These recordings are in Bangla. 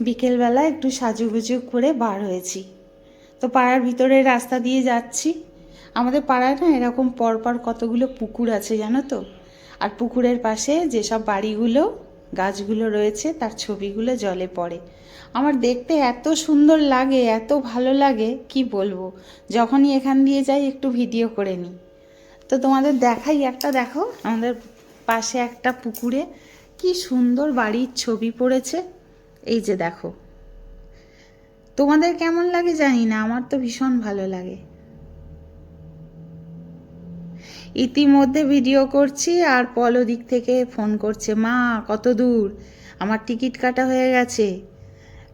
বিকেলবেলা একটু সাজুগুজু করে বার হয়েছি। তো পাড়ার ভিতরে রাস্তা দিয়ে যাচ্ছি। আমাদের পাড়ায় না এরকম পরপর কতগুলো পুকুর আছে জানো তো? আর পুকুরের পাশে যেসব বাড়িগুলো, গাছগুলো রয়েছে, তার ছবিগুলো জলে পড়ে। আমার দেখতে এত সুন্দর লাগে, এত ভালো লাগে, কি বলব? যখনই এখান দিয়ে যাই, একটু ভিডিও করে নিই। তো তোমাদের দেখাই একটা, দেখো, আমাদের পাশে একটা পুকুরে কি সুন্দর বাড়ির ছবি পড়েছে। এই যে দেখো। তোমাদের কেমন লাগে জানি না, আমার তো ভীষণ ভালো লাগে। ইতিমধ্যে ভিডিও করছি আর পল দিক থেকে ফোন করছে, মা, কত দূর? আমার টিকিট কাটা হয়ে গেছে।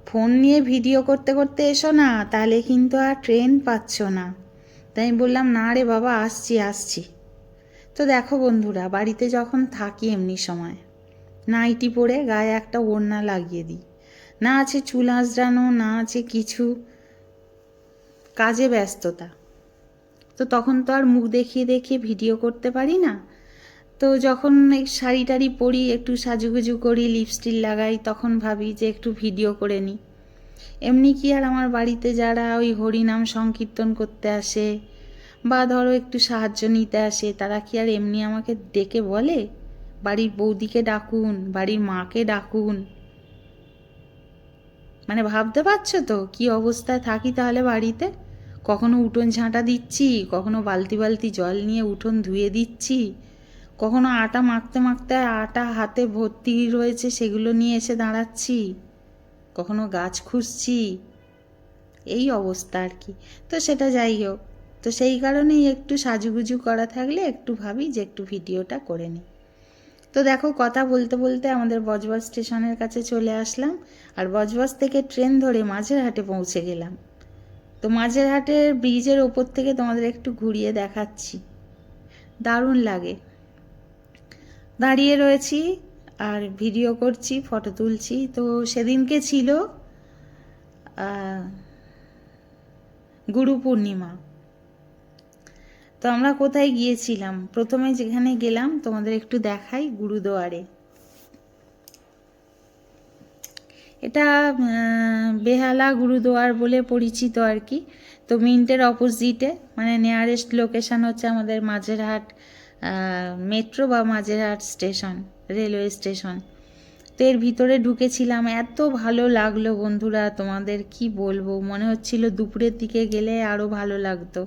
ফোন নিয়ে ভিডিও করতে করতে এসো না, তাহলে কিন্তু আর ট্রেন পাচ্ছ না। তাই বললাম, না রে বাবা, আসছি আসছি। তো দেখো বন্ধুরা, বাড়িতে যখন থাকি এমনি সময়, নাইটি পরে গায়ে একটা ওড়না লাগিয়ে দিই। না আছে চুল আঁচড়ানো, না আছে কিছু। কাজে ব্যস্ততা। তো তখন তো আর মুখ দেখিয়ে দেখিয়ে ভিডিও করতে পারি না। তো যখন শাড়ি টাড়ি পরি, একটু সাজুগুজু করি লিপস্টিক লাগাই, তখন ভাবি যে একটু ভিডিও করে নিই। এমনি কি আর আমার বাড়িতে যারা ওই হরিনাম সংকীর্তন করতে আসে বা ধরো একটু সাহায্য নিতে আসে, তারা কি আর এমনি আমাকে ডেকে বলে? বাড়ির বৌদিকে ডাকুন, বাড়ির মাকে ডাকুন। মানে ভাবতে পারছ তো? কি অবস্থায় থাকি তাহলে বাড়িতে? কখনো উঠোন ঝাঁটা দিচ্ছি, কখনো বালতি বালতি জল নিয়ে উঠোন ধুয়ে দিচ্ছি, কখনো আটা মাখতে মাখতে আটা হাতে ভর্তি রয়েছে সেগুলো নিয়ে এসে দাঁড়াচ্ছি, কখনো গাছ খুঁজছি এই অবস্থা আর কি। তো সেটা যাই হোক। তো সেই কারণেই একটু সাজুগুজু করা থাকলে একটু ভাবি যে একটু ভিডিওটা করে নিই। তো দেখো, কথা বলতে বলতে আমাদের বজবজ স্টেশনের কাছে চলে আসলাম আর বজবজ থেকে ট্রেন ধরে মাঝেরহাটে পৌঁছে গেলাম। তো মাঝেরহাটের ব্রিজের ওপর থেকে তোমাদের একটু ঘুরিয়ে দেখাচ্ছি। দারুণ লাগে। দাঁড়িয়ে রয়েছি আর ভিডিও করছি, ফটো তুলছি। তো সেদিনকে ছিল গুরু পূর্ণিমা। তো আমরা কোথায় গিয়েছিলাম? প্রথমে যেখানে গেলাম, তোমাদের একটু দেখাই গুরুদুয়ারে। এটা বেহালা গুরুদুয়ার বলে পরিচিত আর কি। তো মিন্টের অপোজিটে মানে নিয়ারেস্ট লোকেশন হচ্ছে আমাদের মাঝেরহাট মেট্রো বা মাঝেরহাট স্টেশন রেলওয়ে স্টেশন তো এর ভিতরে ঢুকেছিলাম, এত ভালো লাগল বন্ধুরা, তোমাদের কি বলব? মনে হচ্ছিল দুপুরের দিকে গেলে আরও ভালো লাগতো।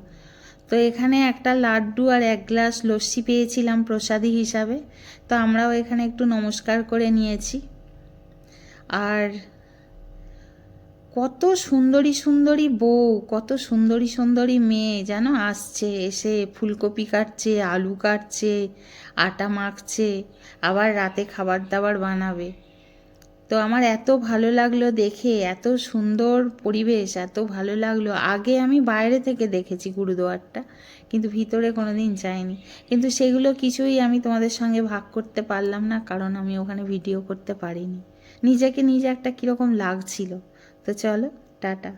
তো এখানে একটা লাড্ডু আর এক গ্লাস লস্যি পেয়েছিলাম প্রসাদী হিসাবে। তো আমরাও এখানে একটু নমস্কার করে নিয়েছি। আর কত সুন্দরী সুন্দরী বউ, কত সুন্দরী সুন্দরী মেয়ে যেন আসছে, এসে ফুলকপি কাটছে, আলু কাটছে, আটা মাখছে, আবার রাতে খাবার দাবার বানাবে। তো আমার এত ভালো লাগল দেখে, এত সুন্দর পরিবেশ, এত ভালো লাগল। আগে আমি বাইরে থেকে দেখেছি গুরুদুয়ারটা, কিন্তু ভিতরে কোনো দিন যাইনি। কিন্তু সেগুলো কিছুই আমি তোমাদের সঙ্গে ভাগ করতে পারলাম না, কারণ আমি ওখানে ভিডিও করতে পারিনি। নিজেকে নিজে একটা কীরকম লাগছিল। তো চলো, টাটা।